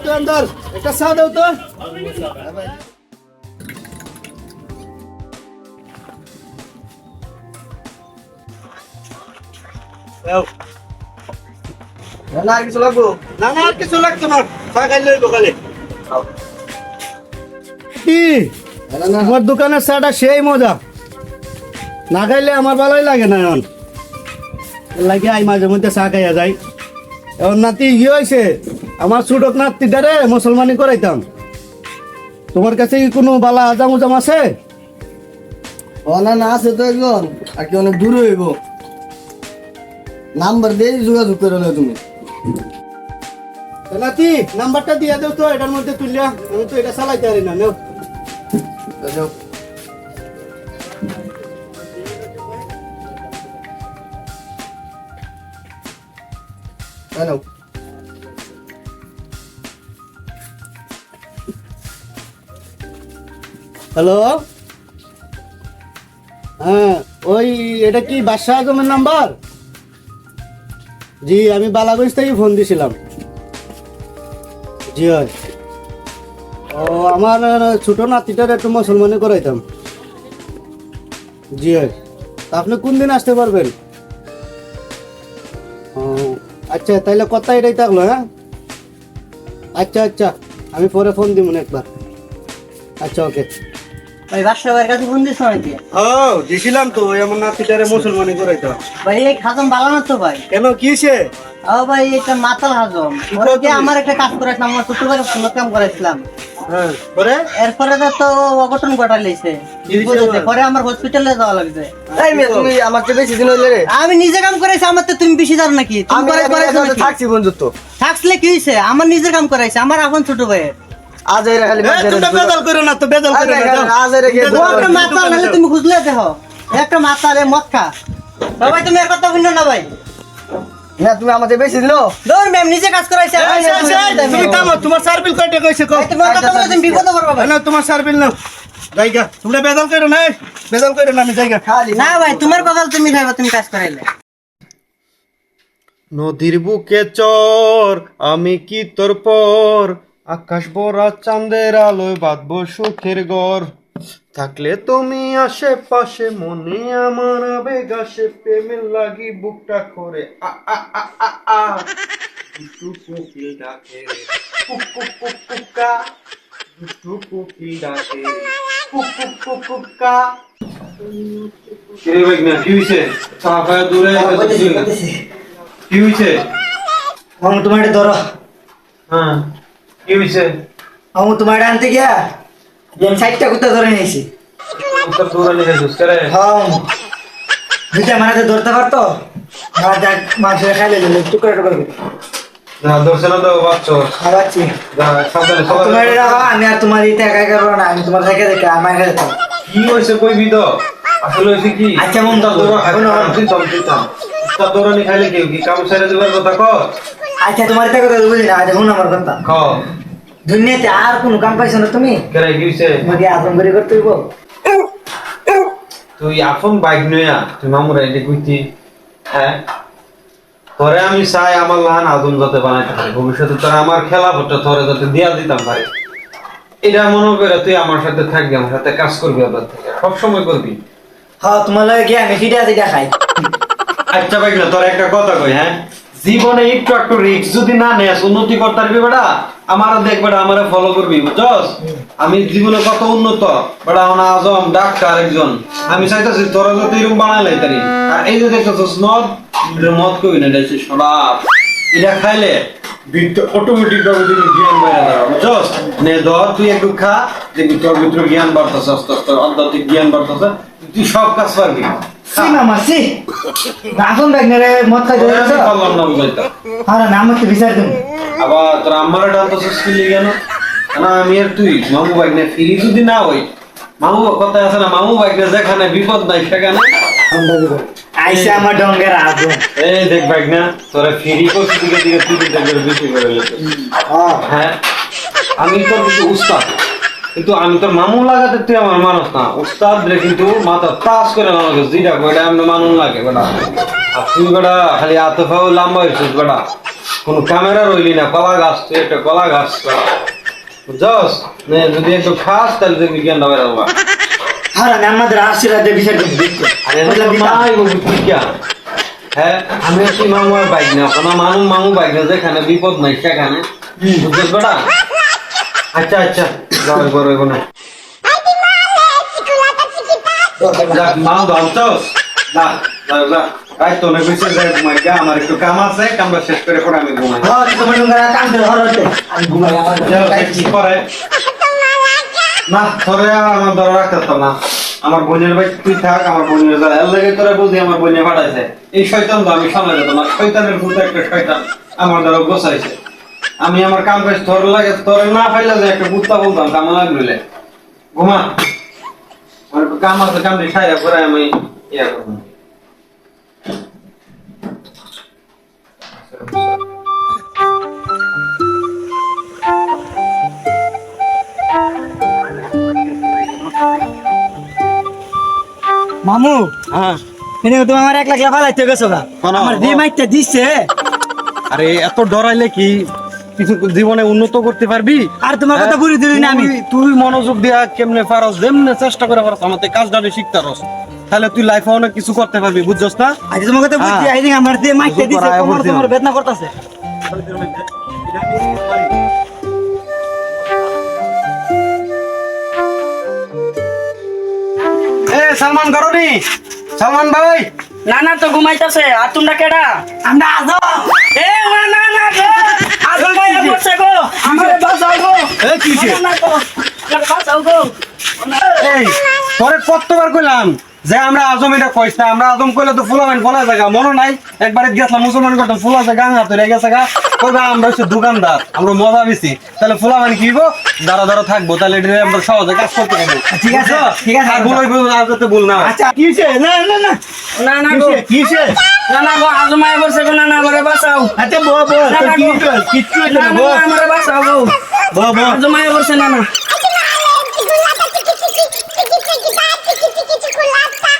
দোকানদার একটা চা দাও তো দাও। না আর কিছু লাগবো না না আর কিছু লাগতো না চা খাই লইব খালি কি? আমার দোকানের চাটা সেই মজা। না খাইলে আমার ভালোই লাগে না এখন। লাগে আই মাঝে মধ্যে চা খাইয়া যাই। এখন নাতি কি হয়েছে আমার ছোটক নাতিটারে মুসলমানি করাইতাম। তোমার কাছে কি কোনো বালা আজাম উজাম আছে? ও না না আছে তো একজন। আর কি অনেক দূর হইব। নাম্বার দিয়ে যোগাযোগ করে তুমি। নাতি নাম্বারটা দিয়ে দেও তো এটার মধ্যে তুলিয়া। আমি তো এটা চালাইতে পারি না নেও। এই নাও। হ্যালো হ্যাঁ ওই এটা কি বাদশাহ আজমের নাম্বার? জি, আমি বালাগঞ্জ থেকে ফোন দিছিলাম। জি, হয়। ও, আমার ছোট নাতিটার একটু মুসলমানি করাইতাম। জি তা আপনি কোন দিন আসতে পারবেন? ও আচ্ছা তাহলে কথা এটাই থাকল হ্যাঁ? আচ্ছা আচ্ছা আমি পরে ফোন দিব একবার। আচ্ছা ওকে ভাই কাছে ফোন দিছ নাকি? ও দিছিলাম তো আমার নাতিটারে মুসলমানি ভাই এই খাজম ভালো না তো ভাই? কেন কিছে ও ভাই এটা মাতাল হাজম ওরা কি আমার একটা কাজ করাইছিলাম আমার ফোন কাম করাইছিলাম। হ্যাঁ পরে? এরপরে তো তো পরে আমার হসপিটালে যাওয়া লাগছে। এই মেয়ে, তুমি আমার চেয়ে বেশি দিন হইলে রে। আমি নিজে কাম করাইছি আমার তো তুমি বেশি জানো নাকি? তুমি করে করাইছো? থাকছি বন্ধুত্ব। থাকলে কি আমার নিজে কাম করাইছে আমার আপন ছোট ভাইয়ের। আজ এরা খালি এ, বাজারে তোমরা বেজাল করো না তো বেজাল করো না আজ এরা গিয়ে একটা মাতাল নাহলে তুমি খুঁজলে দেখো। একটা মাতাল এ মদ খা। ভাই তুমি এর কথা শুনো না ভাই? না তুমি আমাদের বেশি দিন ধর ম্যাম নিজে কাজ করাইছে। এই, তুমি থামো, তোমার সার্ভিল কয়টা কইছে কও? তুমি ওর কথা বলে তুমি বিপদে পড়বা ভাই। না তোমার সার্ভিল নাও। জায়গা। তোমরা বেজাল করো না বেজাল করো না আমি জায়গা। খালি না ভাই তোমার তুমি খাইবা তুমি কাজ করাইলে। নদীর বুকে চর আমি কি তোর পর? আকাশ ভরা চাঁদের আলোয় বাঁধবো সুখের ঘর। থাকলে তুমি আশেপাশে মনে আমার আবেগ আসে প্রেমের লাগি বুকটা করে। আ আ আ আ আ। দুষ্টু কোকিল ডাকে। কুক কুক কুক কুকা দুষ্টু কোকিল ডাকে। কুক কুক কুক কুকা কিরে ভাই না কি হইছে? সাফায় দূরে কি হইছে? আমি তোমার ধরো। হ্যাঁ। কি হইছে? আমি তোমার আনতে গিয়া আমি সাইডটা কুত্তা ধরে নিয়েছি। উত্তর দূরে নিয়ে করে? দুইটা মারাতে ধরতে পারতো? না যাক মাংস খাইলে দিলে টুকরা টুকরা করে। না তো বাচ্চা। তোমার আমি আর তোমার এটা একা করব না আমি তোমার থেকে দেখে আমার কাছে। কি হইছে কইবি তো? আসলে হইছে কি? আচ্ছা, মন দাও, দৌড়া শোনো। তুই তো দৌড়ানি খাইলে কি কি কাম ছেড়ে দিবার কথা ক আচ্ছা তোমার কথা বুঝি না দেখুন আমার কথা। খ দুনিয়াতে আর কোনো কাম পাইছো না তুমি? কেরে কি হইছে? তোমাকে আতঙ্ক করে করতে হইব। তুই আপন বাইক নয়া তুই মামুরা এটা কইতি হ্যাঁ? তোরে আমি চাই আমার লাহান আদম যাতে বানাইতে পারি। ভবিষ্যতে তোর আমার খেলা ভোটটা তোরে যাতে দিয়া দিতাম পারি। এটা মনে করে তুই আমার সাথে থাকবি আমার সাথে কাজ করবি আবার থেকে। সবসময় করবি। হ্যাঁ তোমার লাগে আমি সিটা সিটা খাই। আচ্ছা ভাই না তোর একটা কথা কই হ্যাঁ? জীবনে একটু একটু রিক্স যদি না নেস উন্নতি করতে পারবি বেটা আমার দেখ বেটা, আমারে ফলো করবি, বুঝছস? আমি জীবনে কত উন্নত, বেটা আমার আজম, ডাক্তার একজন। আমি চাইতেছি তোরা যদি এরকম বানাইলাই তারি আর এই যে দেখতেছস এটা মদ কই না, এটা শরাব এটা খাইলে অটোমেটিক ভাবে তুমি জ্ঞান বাইরে দাঁড়াও বুঝছস? নে, ধর, তুই একটু খা, দেখবি তোর ভিতরে জ্ঞান বাড়তেছে, আস্তে আস্তে, আধ্যাত্মিক জ্ঞান বাড়তেছে, তুই সব কাজ পারবি। সি মামা সি এখন দেখ না রে মদ খাই আমি পারলাম না বুঝাইতে আর নাম একটু বিচার তুমি আবার তোর আম্মারা টানতেছিস কি লিগে না না আমি আর তুই মামু বাইক না ফিরি যদি না হই মামু কথা আছে না মামু বাইক যেখানে বিপদ নাই সেখানে আইসে আমার ডঙ্গের আগুন এই দেখ বাইক না তোরা ফিরি করছিস দিকে দিকে তুই দিকে বেশি করে হ্যাঁ আমি তোর কিছু উস্তাদ কিন্তু আমি তোর মামু লাগাতে তুই আমার মানুষ না। উস্তাদ রে কিন্তু মাথা তাস করে আমাকে যেটা বেটা আমি মানুষ লাগে বেটা। আর তুই বেটা খালি হাতে ফাও লম্বা হয়েছিস বেটা। কোনো ক্যামেরা রইলি না কলা গাছ তুই একটা কলা গাছ। বুঝছস? যদি একটু খাস তাহলে দেখবি জ্ঞানটা বেড়ে আর আমি আমাদের আশীর্বাদে বাবু তুই হ্যাঁ আমি বাইক না মামু মামু বাইক না যেখানে বিপদ নাই সেখানে। বুঝছিস বেটা? আচ্ছা আচ্ছা। যাও এবার এখানে। না রাত অনেক ঘুমাই গা আমার একটু কাম আছে কামটা শেষ করে পরে আমি ঘুমাই। হ্যাঁ তোমার না তোরে আমার ধরে রাখতে না। আমার বোনের ভাই তুই থাক আমার বোনের যা এর লাগে তোরা বুঝি আমার বোনে পাঠাইছে। এই শয়তান তো আমি সামনে যেত না। শয়তানের ভূত একটা শয়তান আমার দ্বারা বসাইছে আমি আমার কাম কাজ তোর লাগে তোর না পাইলে যে একটা কুত্তা বলতাম কাম লাগলে ঘুমা। আমার কাম আছে কাম সাইরা করে আমি ইয়া করব। মামু হ্যাঁ। এনে তুমি আমার এক লাখ লাফালাইতে গেছো কেন? আমার দিয়ে মাইকটা দিচ্ছে আরে এত ডরাইলে কি? কিছু জীবনে উন্নত করতে পারবি? আর তোমার কথা বুঝি দিলি না আমি। তুই- মনোযোগ দিয়া কেমনে পারস যেমনে চেষ্টা করে পারস আমাদের কাজটা শিখতে পারস। তাহলে তুই লাইফে অনেক কিছু করতে পারবি বুঝছস না? আজ তোমার কথা বুঝছি হ্যাঁ। আই দিন আমার দিয়ে দিচ্ছে করা, তোমার তোমার বেদনা করতেছে। এ সালমান করনি সালমান ভাই। না না তো ঘুমাইতেছে আর তোমরা কেডা? আমরা আজো এ না না না গো বসে গো। আমারে বাঁচাও গো? এ কি তোরে কতবার কইলাম? যে আমরা আজম এটা কইস না আমরা আজম কইলে তো ফুলাবেন ফলা জায়গা মনে নাই। একবারে গেছিলাম মুসলমান করতাম ফুলা জায়গা গাঙা তো গেছে গা। কইবা আমরা হচ্ছে দোকানদার আমরা মজা বেশি তাহলে ফুলাবেন কি হইব? দাঁড়া দাঁড়া থাকব তাহলে এটা আমরা সহজে কাজ করতে পারব। ঠিক আছে, ঠিক আছে। আর ভুল হইব আর যাতে ভুল না। হয়। আচ্ছা কি হইছে? না না না। না না গো। কি হইছে? না না গো আজমায় বসে গো না না আমারে বাঁচাও। আচ্ছা বো বো কি। কিচ্ছু না আমারে বাঁচাও গো। বো বো আজমায় বসে না না না না না গো না না গো বুঝছ সালমান ভাই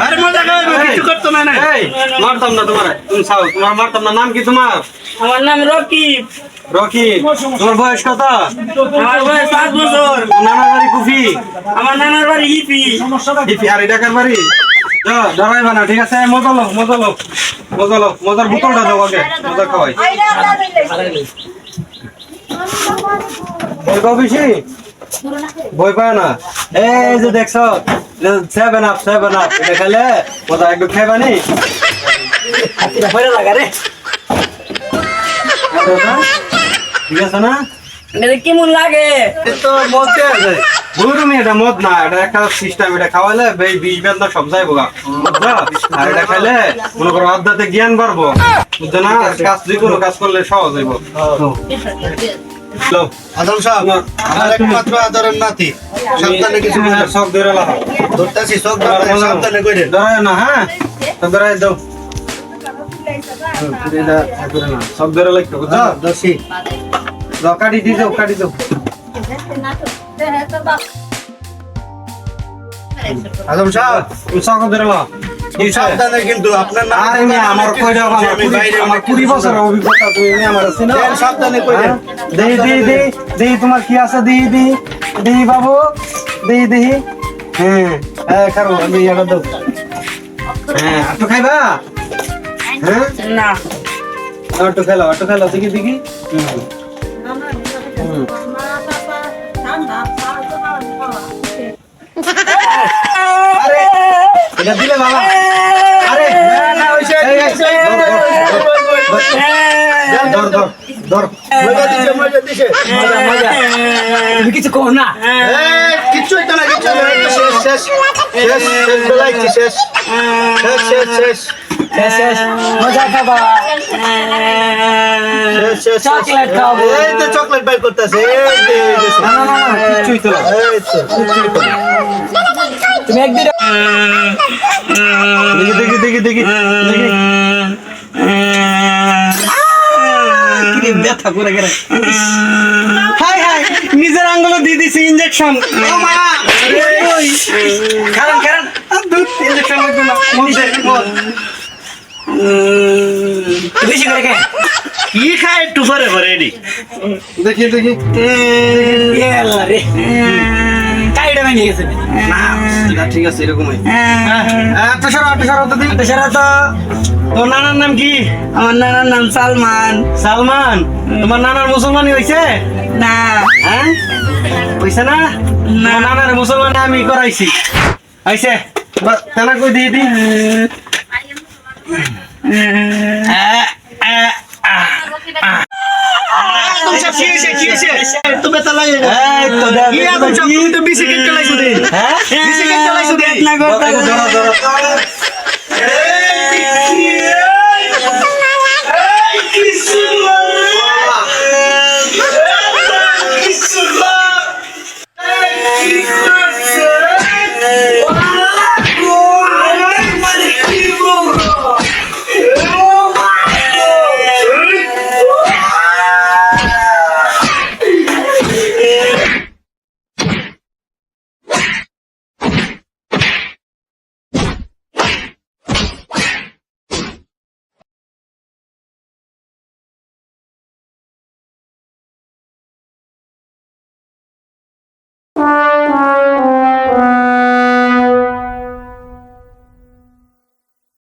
আরে মজা করবে কিছু করতে না না মারতাম না তোমার। তুমি মারতাম না। নাম কি তোমার? আমার নাম রকিব। রকি তোমার বয়স কত? আমার বয়স পাঁচ বছর। নানার বাড়ি কুফি? আমার নানার বাড়ি হিপি হিপি আর এটা কার বাড়ি? ডরাইবা ঠিক আছে? মজা লোক মজা লোক মজা লোক মজার বোতলটা দাও আগে মজা খাওয়াই। বই পাও বেশি? বই পাও না? এই যে দেখছ সেভেন আপ সেভেন আপ এটা খেলে মজা একটু খাইবা নি? লাগা রে। ঠিক আছে না? এটা কেমন লাগে? তো মদ দেয়া যায় এটা মদ না এটা একটা সিস্টেম এটা খাওয়ালে এই বিষ বেদনা সব যাইবো গা আর এটা খাইলে মনে করো আধ্যাত্মিক জ্ঞান বাড়বো। বুঝছ না? কাজ যে কোনো কাজ করলে সহজ হইব। আদম সাহেব আমার একমাত্র আদরের নাতি। সাবধানে কিছু হ্যাঁ, সব ধরে ধরতেছি সাবধানে ধরে না হ্যাঁ? সব ধরে দাও। সব ধরে লাগবে বুঝছ? হ্যাঁ দর্শি দাও, কাটি দিয়ে দাও কাটি দাও আদম সাহেব তুমি সব ধরে কি কিন্তু আপনার নাম আরে আমার আমার কুড়ি- আমার অনেক কুড়ি বছরের অভিজ্ঞতা তুমি আমার চিনো? দেন, সাবধানে কইরেন। হ্যাঁ? দেহি দেহি তোমার কি আছে? দেহি দেহি দেহি বাবু দেহি হ্যাঁ হ্যাঁ খারো আমি এটা দাও হ্যাঁ একটু খাইবা? হ্যাঁ? না। একটু খেলো একটু খেলো দেখি দেখি। হুম। আরে এটা দিলে বাবা আরে না না হইছে কিছু কো না। কিচ্ছু হইতো না কিচ্ছু শেষ, শেষ শেষ শেষ বেলাইছি শেষ। শেষ শেষ শেষ। চকলেট করতেছে। তুমি একদিন দেখি দেখি দেখি। দেখি দেখি কি ব্যথা করে গেলে হাই হাই নিজের আঙ্গুলে দিয়ে দিছি ইঞ্জেকশন কারণ কারণ ইঞ্জেকশন লাগবে না বেশি করে খায়। কি খায়? একটু পরে পরে দেখি দেখি। রে। কাইটা ভেঙে গেছে। না, ঠিক আছে এরকমই। একটা সরা একটা সরা তো দিই সেটা তো তোর নানার নাম কি? আমার নানার নাম সালমান। সালমান? তোমার নানার মুসলমানি হয়েছে না। হ্যাঁ? হয়েছে না? না। নানার মুসলমানি আমি করাইছি। হয়েছে তেনা কই দিয়ে দি আদম সাহেব কি হইছে কি হইছে?